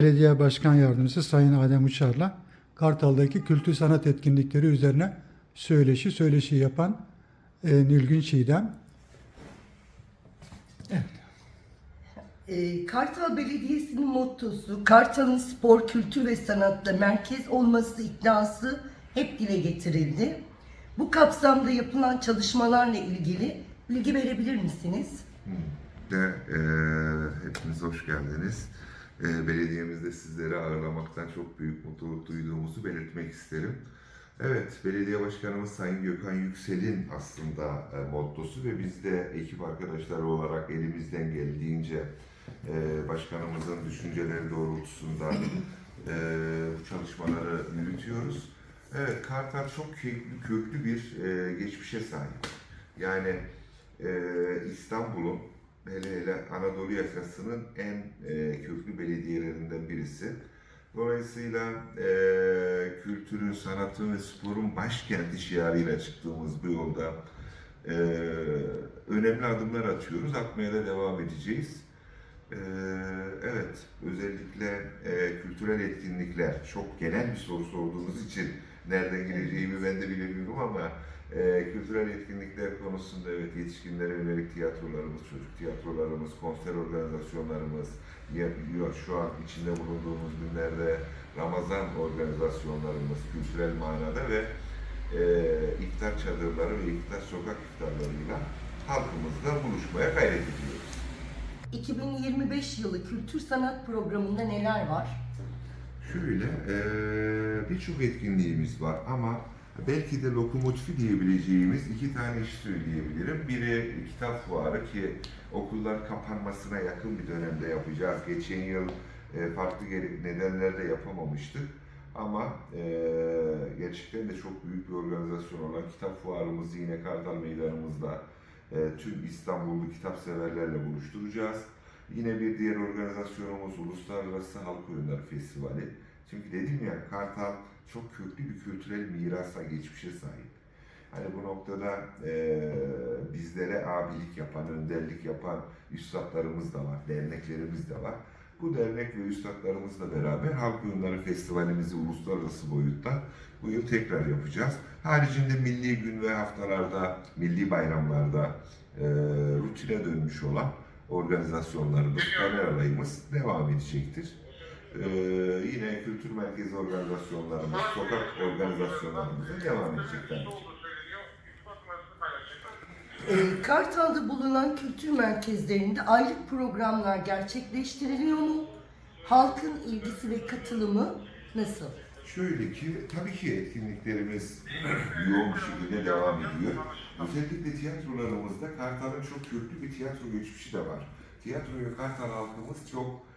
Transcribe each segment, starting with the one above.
Belediye Başkan Yardımcısı Sayın Adem Uçar'la Kartal'daki kültür sanat etkinlikleri üzerine söyleşi söyleşi yapan e, Nilgün Çiğdem. Ee, Kartal Belediyesi'nin mottosu Kartal'ın spor, kültür ve sanatta merkez olması iddiası hep dile getirildi. Bu kapsamda yapılan çalışmalarla ilgili bilgi verebilir misiniz? de e, hepiniz hoş geldiniz. E, belediyemizde sizleri ağırlamaktan çok büyük mutluluk duyduğumuzu belirtmek isterim. Evet, belediye başkanımız Sayın Gökhan Yüksel'in aslında e, mottosu ve biz de ekip arkadaşları olarak elimizden geldiğince e, başkanımızın düşünceleri doğrultusunda e, bu çalışmaları yürütüyoruz. Evet, Kartal çok köklü, köklü bir e, geçmişe sahip. Yani e, İstanbul'un hele hele Anadolu yakasının en e, köklü belediyelerinden birisi. Dolayısıyla e, kültürün, sanatın ve sporun başkenti şiarıyla çıktığımız bu yolda e, önemli adımlar atıyoruz. Atmaya da devam edeceğiz. E, evet, özellikle e, kültürel etkinlikler, çok genel bir soru sorduğunuz için nereden gireceğimi ben de bilemiyorum ama e, kültürel etkinlikler konusunda evet yetişkinlere yönelik tiyatrolarımız, çocuk tiyatrolarımız, konser organizasyonlarımız, ya, ya şu an içinde bulunduğumuz günlerde Ramazan organizasyonlarımız kültürel manada ve e, iftar çadırları ve iftar sokak iftarlarıyla halkımızla buluşmaya gayret ediyoruz. 2025 yılı kültür sanat programında neler var? Şöyle, eee, birçok etkinliğimiz var ama belki de lokomotifi diyebileceğimiz iki tane iş söyleyebilirim. Biri kitap fuarı ki okullar kapanmasına yakın bir dönemde yapacağız. Geçen yıl e, farklı nedenlerle yapamamıştık. Ama eee, gerçekten de çok büyük bir organizasyon olan kitap fuarımızı yine Kartal Meydanımızda e, tüm İstanbullu kitap severlerle buluşturacağız. Yine bir diğer organizasyonumuz Uluslararası Halk Oyunları Festivali. Çünkü dedim ya Kartal çok köklü bir kültürel mirasa, geçmişe sahip. Hani bu noktada e, bizlere abilik yapan, önderlik yapan üstadlarımız da var, derneklerimiz de var. Bu dernek ve üstadlarımızla beraber Halk Oyunları Festivalimizi uluslararası boyutta bu yıl tekrar yapacağız. Haricinde milli gün ve haftalarda, milli bayramlarda e, rutine dönmüş olan organizasyonlarımız, genel alayımız devam edecektir. Ee, yine kültür merkezi organizasyonlarımız, sokak organizasyonlarımız da devam edecek ki. Ee, Kartal'da bulunan kültür merkezlerinde aylık programlar gerçekleştiriliyor mu? Halkın ilgisi ve katılımı nasıl? Şöyle ki, tabii ki etkinliklerimiz yoğun bir şekilde devam ediyor. Özellikle tiyatrolarımızda Kartal'ın çok köklü bir tiyatro geçmişi de var. Tiyatroya Kartal halkımız çok e,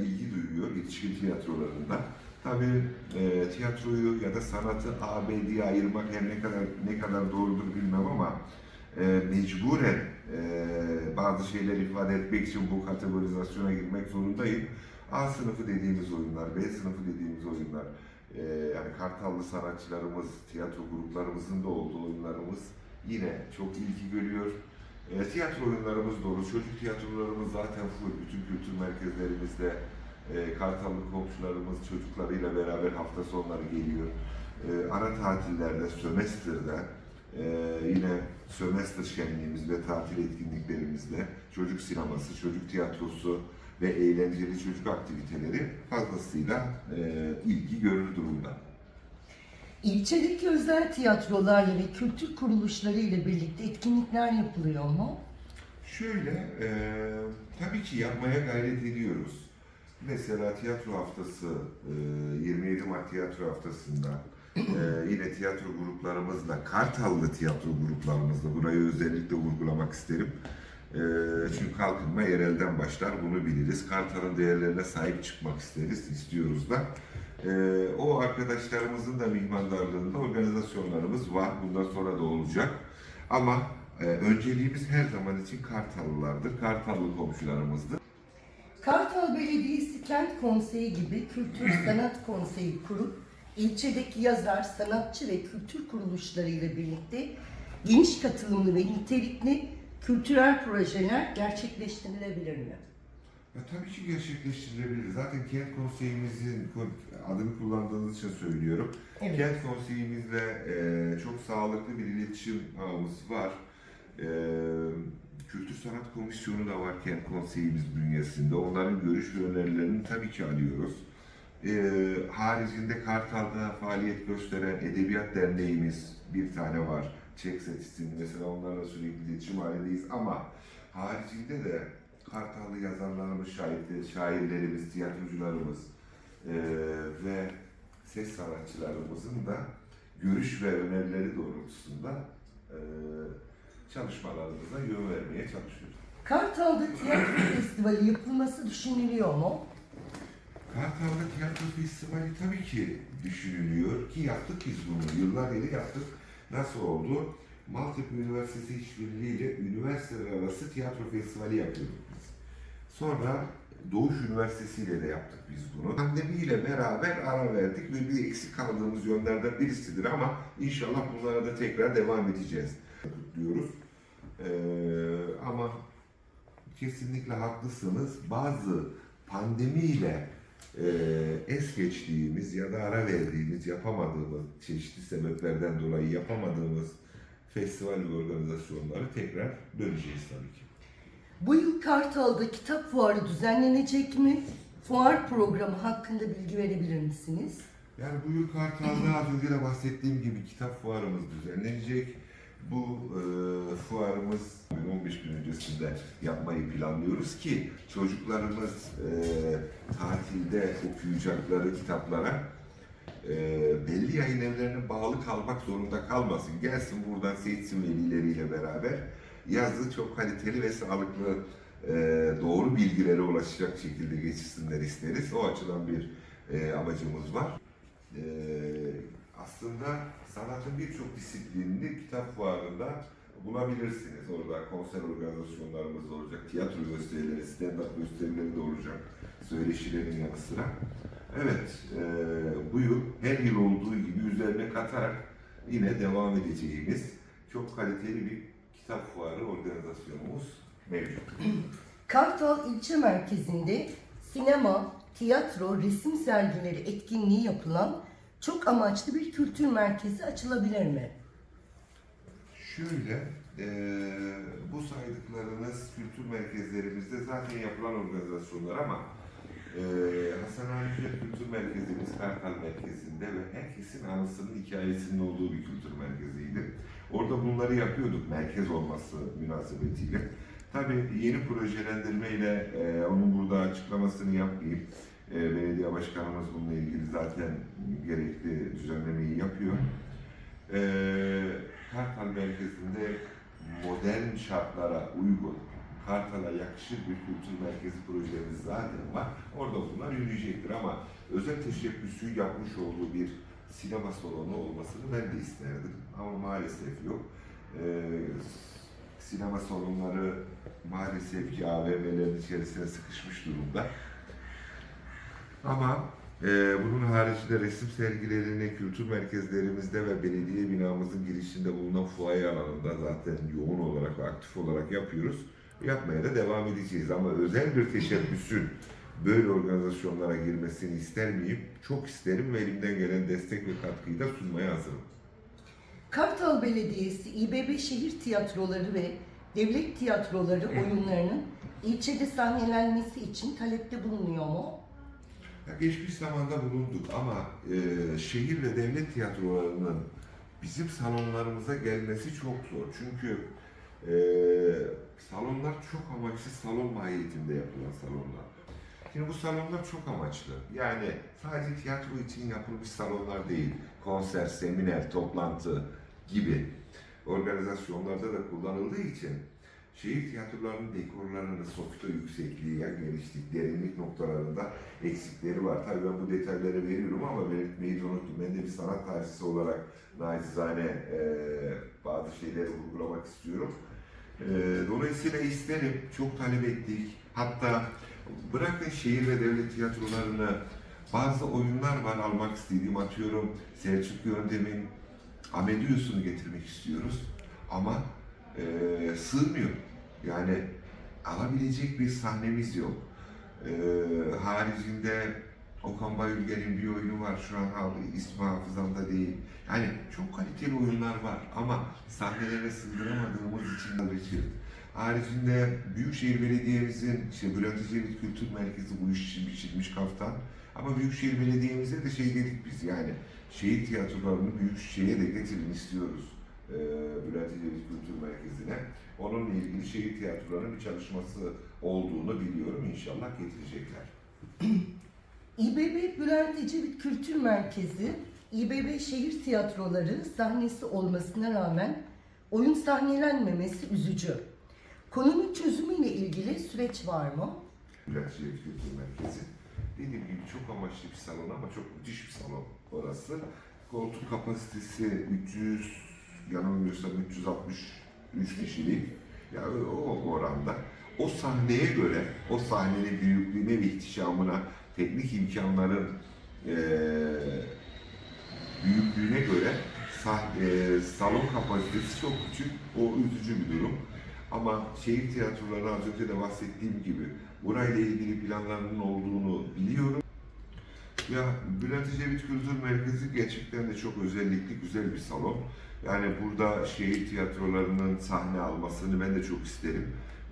ilgi duyuyor yetişkin tiyatrolarında. Tabii e, tiyatroyu ya da sanatı A, B diye ayırmak her ne kadar ne kadar doğrudur bilmem ama e, mecburen e, bazı şeyler ifade etmek için bu kategorizasyona girmek zorundayım. A sınıfı dediğimiz oyunlar, B sınıfı dediğimiz oyunlar, e, yani Kartallı sanatçılarımız, tiyatro gruplarımızın da olduğu oyunlarımız yine çok ilgi görüyor. E, tiyatro oyunlarımız dolu, çocuk tiyatrolarımız zaten full, bütün kültür merkezlerimizde e, Kartallı komşularımız çocuklarıyla beraber hafta sonları geliyor. E, ara tatillerde, sömestrde, e, yine sömestr şenliğimiz ve tatil etkinliklerimizde çocuk sineması, çocuk tiyatrosu ve eğlenceli çocuk aktiviteleri fazlasıyla e, ilgi görür durumda. İlçedeki özel tiyatrolarla ve kültür kuruluşları ile birlikte etkinlikler yapılıyor mu? Şöyle, e, tabii ki yapmaya gayret ediyoruz. Mesela tiyatro haftası, e, 27 Mart tiyatro haftasında e, yine tiyatro gruplarımızla, Kartallı tiyatro gruplarımızla, burayı özellikle vurgulamak isterim. E, çünkü kalkınma yerelden başlar, bunu biliriz. Kartal'ın değerlerine sahip çıkmak isteriz, istiyoruz da. E, o arkadaşlarımızın da mihmandarlığında organizasyonlarımız var, bundan sonra da olacak. Ama e, önceliğimiz her zaman için Kartallılardır, Kartallı komşularımızdır. Kartal Belediyesi Kent Konseyi gibi kültür sanat konseyi kurup ilçedeki yazar, sanatçı ve kültür kuruluşları ile birlikte geniş katılımlı ve nitelikli kültürel projeler gerçekleştirilebilir mi? Ya tabii ki gerçekleştirilebilir. Zaten kent konseyimizin adını kullandığınız için söylüyorum. Evet. Kent konseyimizle e, çok sağlıklı bir iletişim ağımız var. E, Kültür Sanat Komisyonu da var kent konseyimiz bünyesinde. Onların görüş ve önerilerini tabii ki alıyoruz. E, haricinde Kartal'da faaliyet gösteren Edebiyat Derneğimiz bir tane var. Çekset isimli mesela onlarla sürekli iletişim halindeyiz ama haricinde de Kartallı yazarlarımız, şairler, şairlerimiz, tiyatrocularımız e, ve ses sanatçılarımızın da görüş ve önerileri doğrultusunda e, çalışmalarımıza yön vermeye çalışıyoruz. Kartal'da tiyatro festivali yapılması düşünülüyor mu? Kartal'da tiyatro festivali tabii ki düşünülüyor ki yaptık biz bunu. Yıllar yılı yaptık. Nasıl oldu? Maltepe Üniversitesi İşbirliği ile üniversiteler arası tiyatro festivali yapıyorduk biz. Sonra Doğuş Üniversitesi ile de yaptık biz bunu. Pandemiyle beraber ara verdik ve bir eksik kaldığımız yönlerden birisidir ama inşallah bunlara da tekrar devam edeceğiz diyoruz. Ee, ama kesinlikle haklısınız. Bazı pandemiyle e, es geçtiğimiz ya da ara verdiğimiz, yapamadığımız, çeşitli sebeplerden dolayı yapamadığımız festival ve organizasyonları tekrar döneceğiz tabii ki. Bu yıl Kartal'da kitap fuarı düzenlenecek mi? Fuar programı hakkında bilgi verebilir misiniz? Yani bu yıl Kartal'da az önce de bahsettiğim gibi kitap fuarımız düzenlenecek. Bu e, fuarımız 15 gün öncesinde yapmayı planlıyoruz ki çocuklarımız e, tatilde okuyacakları kitaplara e, belli yayın evlerine bağlı kalmak zorunda kalmasın. Gelsin buradan seçsin velileriyle beraber yazı çok kaliteli ve sağlıklı e, doğru bilgilere ulaşacak şekilde geçirsinler isteriz. O açıdan bir e, amacımız var. E, aslında sanatın birçok disiplinini kitap fuarında bulabilirsiniz. Orada konser organizasyonlarımız olacak, tiyatro gösterileri, stand-up gösterileri de olacak, söyleşilerin yanı sıra. Evet, e, bu yıl her yıl olduğu gibi üzerine katarak yine devam edeceğimiz çok kaliteli bir kitap fuarı organizasyonumuz mevcut. Kartal ilçe merkezinde sinema, tiyatro, resim sergileri etkinliği yapılan çok amaçlı bir kültür merkezi açılabilir mi? Şöyle, e, bu saydıklarınız kültür merkezlerimizde zaten yapılan organizasyonlar ama e, Hasan Ali Yücel Kültür Merkezimiz Kartal Merkezi'nde ve herkesin anısının hikayesinin olduğu bir kültür merkeziydi. Orada bunları yapıyorduk merkez olması münasebetiyle. Tabii yeni projelendirmeyle e, onun burada açıklamasını yapmayayım. E, belediye başkanımız bununla ilgili zaten gerekli düzenlemeyi yapıyor. E, Kartal merkezinde modern şartlara uygun, Kartal'a yakışır bir kültür merkezi projemiz zaten var. Orada bunlar yürüyecektir ama özel teşebbüsü yapmış olduğu bir sinema salonu olmasını ben de isterdim ama maalesef yok. Ee, sinema salonları maalesef ki AVM'lerin içerisine sıkışmış durumda. Ama e, bunun haricinde resim sergilerini kültür merkezlerimizde ve belediye binamızın girişinde bulunan fuaye alanında zaten yoğun olarak aktif olarak yapıyoruz. Yapmaya da devam edeceğiz ama özel bir teşebbüsün böyle organizasyonlara girmesini ister miyim? Çok isterim ve elimden gelen destek ve katkıyı da sunmaya hazırım. Kartal Belediyesi İBB şehir tiyatroları ve devlet tiyatroları oyunlarının ilçede sahnelenmesi için talepte bulunuyor mu? Ya geçmiş zamanda bulunduk ama e, şehir ve devlet tiyatrolarının bizim salonlarımıza gelmesi çok zor. Çünkü e, salonlar çok amaçlı salon mahiyetinde yapılan salonlar. Şimdi bu salonlar çok amaçlı. Yani sadece tiyatro için yapılmış salonlar değil. Konser, seminer, toplantı gibi organizasyonlarda da kullanıldığı için şehir tiyatrolarının dekorlarının softa yüksekliği, ya genişlik, derinlik noktalarında eksikleri var. Tabii ben bu detayları veriyorum ama belirtmeyi de unuttum. Ben de bir sanat tarihçisi olarak nacizane e, bazı şeyleri vurgulamak istiyorum. E, dolayısıyla isterim, çok talep ettik. Hatta bırakın şehir ve devlet tiyatrolarını bazı oyunlar var almak istediğim atıyorum Selçuk Yöntem'in Amelius'unu getirmek istiyoruz ama e, sığmıyor. Yani alabilecek bir sahnemiz yok. Ee, haricinde Okan Bayülgen'in bir oyunu var şu an ha- ismi hafızamda değil. Yani çok kaliteli oyunlar var ama sahnelere sığdıramadığımız için Richard. Haricinde Büyükşehir Belediye'mizin işte Bülent Ecevit Kültür Merkezi bu iş için biçilmiş kaftan. Ama Büyükşehir Belediye'mize de şey dedik biz yani şehir tiyatrolarını Büyükşehir'e de getirin istiyoruz. Ee, Bülent Ecevit Kültür Merkezi'ne. Onunla ilgili şehir tiyatrolarının bir çalışması olduğunu biliyorum. İnşallah getirecekler. İBB Bülent Ecevit Kültür Merkezi, İBB Şehir Tiyatroları sahnesi olmasına rağmen oyun sahnelenmemesi üzücü. Konunun çözümüyle ilgili süreç var mı? Bülent Ecevit Kültür Merkezi. Dediğim gibi çok amaçlı bir salon ama çok müthiş bir salon orası. Koltuk kapasitesi 300, yanılmıyorsam 363 kişilik. Ya o oranda. O sahneye göre, o sahnenin büyüklüğüne ve ihtişamına, teknik imkanların eee büyüklüğüne göre sah- eee, salon kapasitesi çok küçük. O üzücü bir durum. Ama şehir tiyatroları az önce de bahsettiğim gibi burayla ilgili planlarının olduğunu biliyorum. Ya Bülent Ecevit Kültür Merkezi gerçekten de çok özellikli, güzel bir salon. Yani burada şehir tiyatrolarının sahne almasını ben de çok isterim.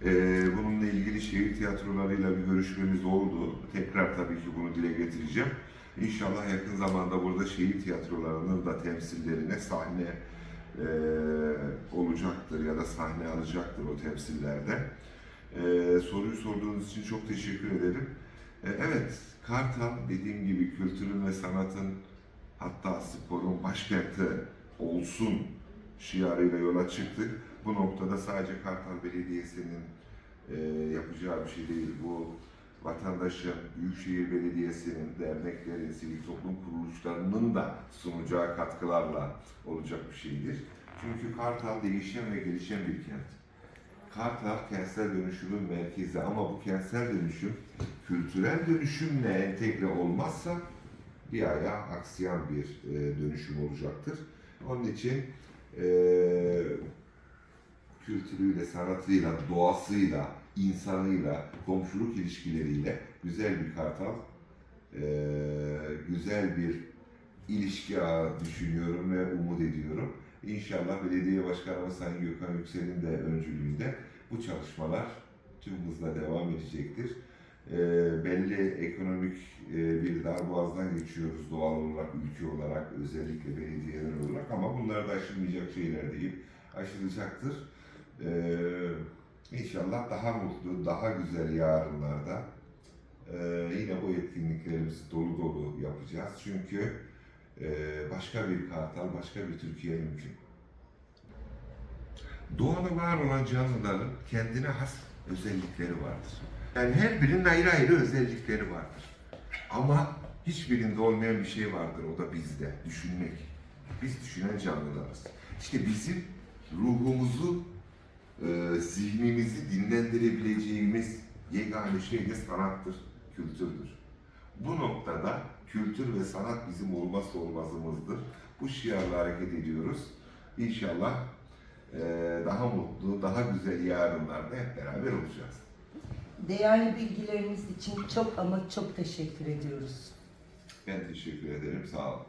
Ee, bununla ilgili şehir tiyatrolarıyla bir görüşmemiz oldu. Tekrar tabii ki bunu dile getireceğim. İnşallah yakın zamanda burada şehir tiyatrolarının da temsillerine sahne e, olacaktır ya da sahne alacaktır o temsillerde. E, soruyu sorduğunuz için çok teşekkür ederim. E, evet, Kartal dediğim gibi kültürün ve sanatın hatta sporun başkenti olsun şiarıyla yola çıktık. Bu noktada sadece Kartal Belediyesi'nin e, yapacağı bir şey değil. Bu vatandaşın, Büyükşehir Belediyesi'nin, derneklerin, sivil toplum kuruluşlarının da sunacağı katkılarla olacak bir şeydir. Çünkü Kartal değişen ve gelişen bir kent. Kartal kentsel dönüşümün merkezi ama bu kentsel dönüşüm kültürel dönüşümle entegre olmazsa bir ayağa aksayan bir e, dönüşüm olacaktır. Onun için e, kültürüyle, sanatıyla, doğasıyla, insanıyla, komşuluk ilişkileriyle güzel bir kartal, e, güzel bir ilişki ağı düşünüyorum ve umut ediyorum. İnşallah Belediye Başkanımız Sayın Gökhan Yüksel'in de öncülüğünde bu çalışmalar tüm hızla devam edecektir. E, belli ekonomik e, bir darboğazdan geçiyoruz doğal olarak, ülke olarak, özellikle belediyeler olarak ama bunlar da aşılmayacak şeyler değil, aşılacaktır. Ee, inşallah daha mutlu, daha güzel yarınlarda e, yine bu etkinliklerimizi dolu dolu yapacağız. Çünkü e, başka bir Kartal, başka bir Türkiye mümkün. Doğada var olan canlıların kendine has özellikleri vardır. Yani her birinin ayrı ayrı özellikleri vardır. Ama hiçbirinde olmayan bir şey vardır, o da bizde, düşünmek. Biz düşünen canlılarız. İşte bizim ruhumuzu zihnimizi dinlendirebileceğimiz yegane şey de sanattır, kültürdür. Bu noktada kültür ve sanat bizim olmazsa olmazımızdır. Bu şiarla hareket ediyoruz. İnşallah e, daha mutlu, daha güzel yarınlarda hep beraber olacağız. Değerli bilgileriniz için çok ama çok teşekkür ediyoruz. Ben teşekkür ederim, sağ olun.